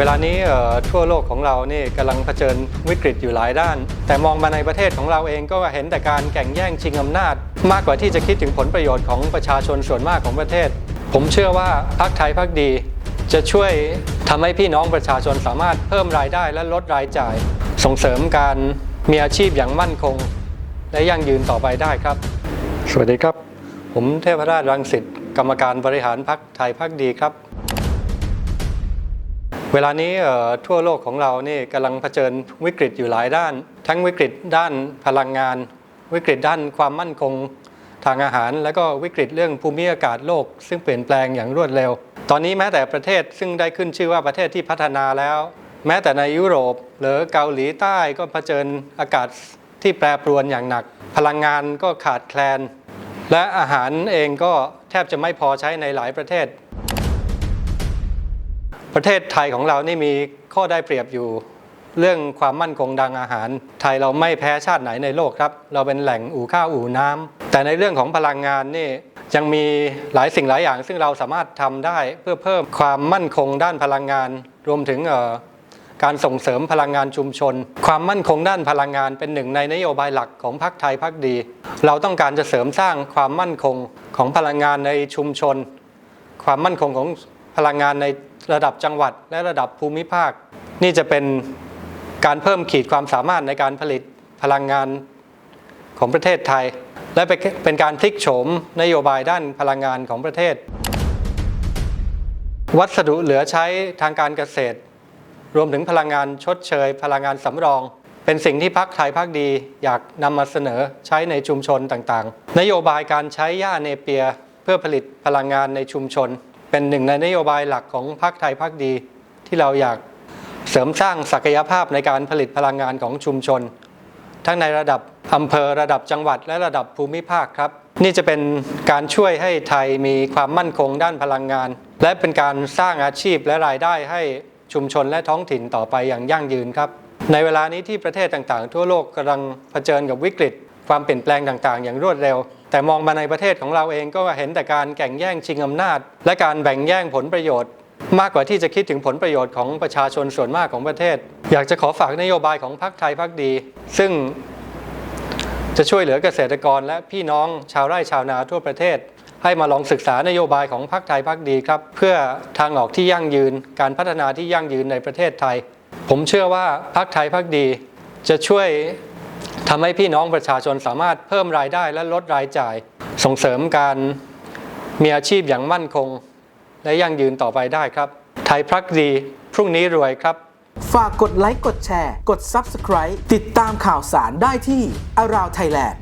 เวลานี้เอ่อทั่วโลกของเรานี่กำลังเผชิญวิกฤตอยู่หลายด้าน แต่มองมาในประเทศของเราเองก็เห็นแต่การแข่งแย่งชิงอำนาจ มากกว่าที่จะคิดถึงผลประโยชน์ของประชาชนส่วนมากของประเทศ ผมเชื่อว่าพรรคไทยพรรคดี จะช่วยทำให้พี่น้องประชาชนสามารถเพิ่มรายได้และลดรายจ่าย ส่งเสริมการมีอาชีพอย่างมั่นคง และยั่งยืนต่อไปได้ครับ สวัสดีครับ ผมเทพราชรังสิตกรรมการบริหารพรรคไทยพรรคดีครับ เวลานี้ทั่วโลกของเรานี่กำลังเผชิญวิกฤตอยู่หลายด้าน ทั้งวิกฤตด้านพลังงาน วิกฤตด้านความมั่นคงทางอาหาร และก็วิกฤตเรื่องภูมิอากาศโลก ซึ่งเปลี่ยนแปลงอย่างรวดเร็ว ตอนนี้แม้แต่ประเทศซึ่งได้ขึ้นชื่อว่าประเทศที่พัฒนาแล้ว แม้แต่ในยุโรป หรือเกาหลีใต้ก็เผชิญอากาศที่แปรปรวนอย่างหนัก พลังงานก็ขาดแคลน และอาหารเองก็แทบจะไม่พอใช้ในหลายประเทศ ประเทศไทยของเรานี่มีข้อได้เปรียบอยู่ เรื่องความมั่นคงดังอาหาร ไทยเราไม่แพ้ชาติไหนในโลกครับ เราเป็นแหล่งอู่ข้าวอู่น้ำแต่ในเรื่องของพลังงานนี่ยังมีหลายสิ่งหลายอย่าง ซึ่งเราสามารถทำได้เพื่อเพิ่มความมั่นคงด้านพลังงาน รวมถึงการส่งเสริมพลังงานชุมชน ความมั่นคงด้านพลังงานเป็นหนึ่งในนโยบายหลักของพรรคไทยพรรคดี เราต้องการจะเสริมสร้างความมั่นคงของพลังงานในชุมชน ความมั่นคงของพลังงานใน ระดับจังหวัดและระดับภูมิภาค นี่จะเป็นการเพิ่มขีดความสามารถในการผลิตพลังงานของประเทศไทย และเป็นการพลิกโฉมนโยบายด้านพลังงานของประเทศ วัสดุเหลือใช้ทางการเกษตร รวมถึงพลังงานชดเชย พลังงานสำรอง เป็นสิ่งที่พักไทยพักดีอยากนำมาเสนอใช้ในชุมชนต่างๆ นโยบายการใช้หญ้าเนเปียเพื่อผลิตพลังงานในชุมชน เป็นหนึ่งในนโยบายหลักของพักไทยพักดี ที่เราอยากเสริมสร้างศักยภาพในการผลิตพลังงานของชุมชน ทั้งในระดับอำเภอระดับจังหวัดและระดับภูมิภาคครับ นี่จะเป็นการช่วยให้ไทยมีความมั่นคงด้านพลังงาน และเป็นการสร้างอาชีพและรายได้ให้ชุมชนและท้องถิ่นต่อไปอย่างยั่งยืนครับ ในเวลานี้ที่ประเทศต่างๆ ทั่วโลกกำลังเผชิญกับวิกฤต ความเปลี่ยนแปลงต่างๆ อย่างรวดเร็ว แต่มองมาในประเทศของเราเองก็เห็นแต่การแข่งแย่งชิงอำนาจ และการแบ่งแย่งผลประโยชน์ มากกว่าที่จะคิดถึงผลประโยชน์ของประชาชนส่วนมากของประเทศ อยากจะขอฝากนโยบายของพรรคไทยพรรคดี ซึ่งจะช่วยเหลือเกษตรกรและพี่น้องชาวไร่ชาวนาทั่วประเทศ ให้มาลองศึกษานโยบายของพรรคไทยพรรคดีครับ เพื่อทางออกที่ยั่งยืน การพัฒนาที่ยั่งยืนในประเทศไทย ผมเชื่อว่าพรรคไทยพรรคดี จะช่วย ทำให้พี่น้องประชาชนสามารถเพิ่มรายได้และลดรายจ่าย ส่งเสริมการมีอาชีพอย่างมั่นคง และยั่งยืนต่อไปได้ครับ ไทยพรักดี พรุ่งนี้รวยครับ ฝากกดไลค์กดแชร์ กด Subscribe ติดตามข่าวสารได้ที่ Around Thailand